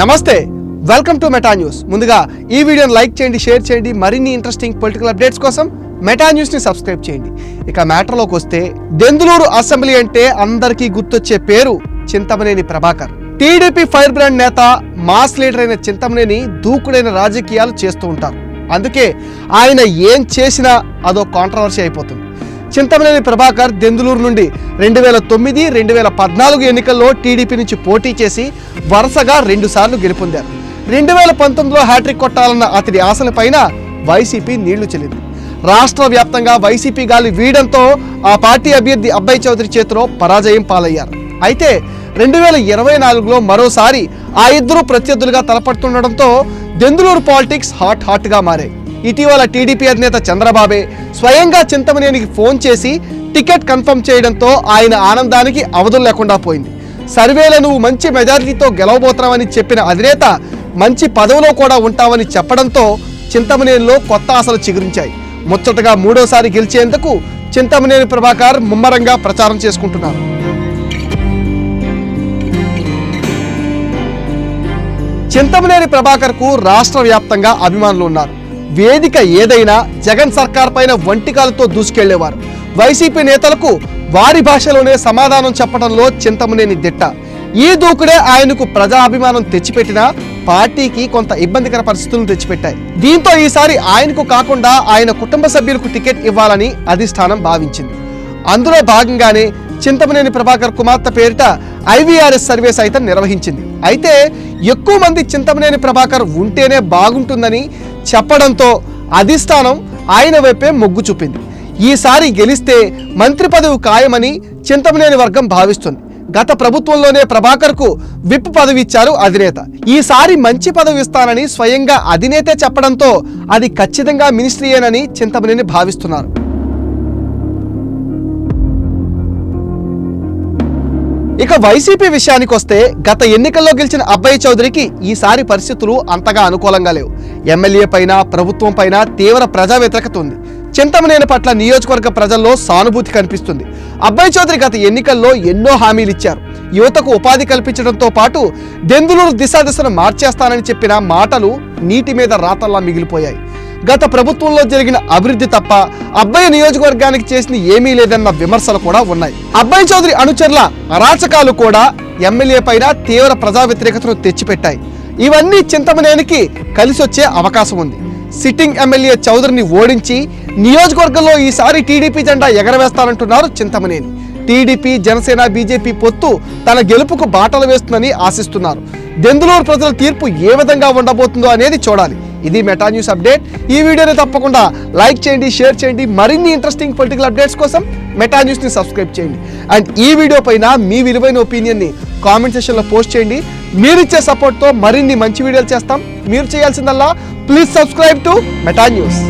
నమస్తే welcome to Meta news ముందుగా ఈ వీడియోని లైక్ చేయండి షేర్ చేయండి మరిన్ని ఇంట్రెస్టింగ్ పొలిటికల్ అప్డేట్స్ కోసం మెటా న్యూస్ని సబ్స్క్రైబ్ చేయండి. ఇక మ్యాటర్లోకి వస్తే దెందులూరు అసెంబ్లీ అంటే అందరికీ గుర్తొచ్చే పేరు Chintamaneni Prabhakar. TDP fire brand నేత మాస్ లీడర్ అయిన చింతమనేని దూకుడైన రాజకీయాలు చేస్తూ ఉంటారు. అందుకే ఆయన ఏం చేసినా అదో కాంట్రవర్సీ అయిపోతుంది. చింతమనేని ప్రభాకర్ దెందులూరు నుండి రెండు వేల తొమ్మిది రెండు వేల పద్నాలుగు ఎన్నికల్లో టీడీపీ నుంచి పోటీ చేసి వరుసగా రెండుసార్లు గెలుపొందారు. రెండు వేల పంతొమ్మిదిలో హ్యాట్రిక్ కొట్టాలన్న అతడి ఆశలపైన వైసీపీ నీళ్ళు చెల్లింది. రాష్ట్ర వ్యాప్తంగా వైసీపీ గాలి వీయడంతో ఆ పార్టీ అభ్యర్థి అబ్బాయి చౌదరి చేతిలో పరాజయం పాలయ్యారు. అయితే రెండు వేల ఇరవై నాలుగులో మరోసారి ఆ ఇద్దరు ప్రత్యర్థులుగా తలపడుతుండడంతో దెందులూరు పాలిటిక్స్ హాట్ హాట్గా మారాయి. ఇటీవల టీడీపీ అధినేత చంద్రబాబే స్వయంగా చింతమనేనికి ఫోన్ చేసి టికెట్ కన్ఫర్మ్ చేయడంతో ఆయన ఆనందానికి అవధులు లేకుండా పోయింది. సర్వేలో నువ్వు మంచి మెజారిటీతో గెలవబోతున్నావని చెప్పిన అధినేత మంచి పదవిలో కూడా ఉంటావని చెప్పడంతో చింతమనేనిలో కొత్త ఆశలు చిగురించాయి. ముచ్చటగా మూడోసారి గెలిచేందుకు చింతమనేని ప్రభాకర్ ముమ్మరంగా ప్రచారం చేసుకుంటున్నారు. చింతమనేని ప్రభాకర్కు రాష్ట్ర వ్యాప్తంగా అభిమానులు ఉన్నారు. వేదిక ఏదైనా జగన్ సర్కార్ పైన వంటికాలతో దూసుకెళ్ళేవారు. వైసీపీ నేతలకు వారి భాషలోనే సమాధానం చెప్పడంలో చింతమనేని దిట్ట. ఈ దూకుడే ఆయనకు ప్రజాభిమానం తెచ్చిపెట్టినా పార్టీకి కొంత ఇబ్బందికర పరిస్థితులను తెచ్చిపెట్టాయి. దీంతో ఈసారి ఆయనకు కాకుండా ఆయన కుటుంబ సభ్యులకు టికెట్ ఇవ్వాలని అధిష్టానం భావించింది. అందులో భాగంగానే చింతమనేని ప్రభాకర్ కుమార్తె పేరిట ఐవీఆర్ఎస్ సర్వే సైతం నిర్వహించింది. అయితే ఎక్కువ మంది చింతమనేని ప్రభాకర్ ఉంటేనే బాగుంటుందని చెప్పడంతో అధిష్టానం ఆయన వైపే మొగ్గు చూపింది. ఈసారి గెలిస్తే మంత్రి పదవి ఖాయమని చింతమనేని వర్గం భావిస్తుంది. గత ప్రభుత్వంలోనే ప్రభాకర్కు విప్ పదవి ఇచ్చారు అధినేత. ఈసారి మంచి పదవి ఇస్తానని స్వయంగా అధినేతే చెప్పడంతో అది ఖచ్చితంగా మినిస్ట్రీయేనని చింతమనేని భావిస్తున్నారు. ఇక వైసీపీ విషయానికి వస్తే గత ఎన్నికల్లో గెలిచిన అబ్బాయి చౌదరికి ఈసారి పరిస్థితులు అంతగా అనుకూలంగా లేవు. ఎమ్మెల్యే పైన ప్రభుత్వం పైన తీవ్ర ప్రజా వ్యతిరేకత ఉంది చింతమనేని పట్ల నియోజకవర్గ ప్రజల్లో సానుభూతి కనిపిస్తుంది. అబ్బాయి చౌదరి గత ఎన్నికల్లో ఎన్నో హామీలు ఇచ్చారు. యువతకు ఉపాధి కల్పించడంతో పాటు దెందులూరు దిశ దిశను మార్చేస్తానని చెప్పిన మాటలు నీటి మీద రాతల్లా మిగిలిపోయాయి. గత ప్రభుత్వంలో జరిగిన అభివృద్ధి తప్ప అబ్బాయి నియోజకవర్గానికి చేసిన ఏమీ లేదన్న విమర్శలు కూడా ఉన్నాయి. అబ్బాయి చౌదరి అనుచరుల అరాచకాలు కూడా ఎమ్మెల్యే పైన తీవ్ర ప్రజా వ్యతిరేకతను తెచ్చిపెట్టాయి. ఇవన్నీ చింతమనేనికి కలిసి వచ్చే అవకాశం ఉంది. సిట్టింగ్ ఎమ్మెల్యే చౌదరిని ఓడించి నియోజకవర్గంలో ఈసారి టీడీపీ జెండా ఎగరవేస్తానంటున్నారు చింతమనేని. టీడీపీ జనసేన బీజేపీ పొత్తు తన గెలుపుకు బాటలు వేస్తుందని ఆశిస్తున్నారు. దెందులూరు ప్రజల తీర్పు ఏ విధంగా ఉండబోతుందో అనేది చూడాలి. ఇది మెటా న్యూస్ అప్డేట్ ఈ వీడియోని తప్పకుండా లైక్ చేయండి షేర్ చేయండి. మరిన్ని ఇంట్రెస్టింగ్ పొలిటికల్ అప్డేట్స్ కోసం మెటా న్యూస్ని సబ్స్క్రైబ్ చేయండి. అండ్ ఈ వీడియో పైన మీ విలువైన ఒపీనియన్ని కామెంట్ సెషన్లో పోస్ట్ చేయండి. మీరిచ్చే సపోర్ట్తో మరిన్ని మంచి వీడియోలు చేస్తాం. మీరు చేయాల్సిందల్లా please subscribe to Meta news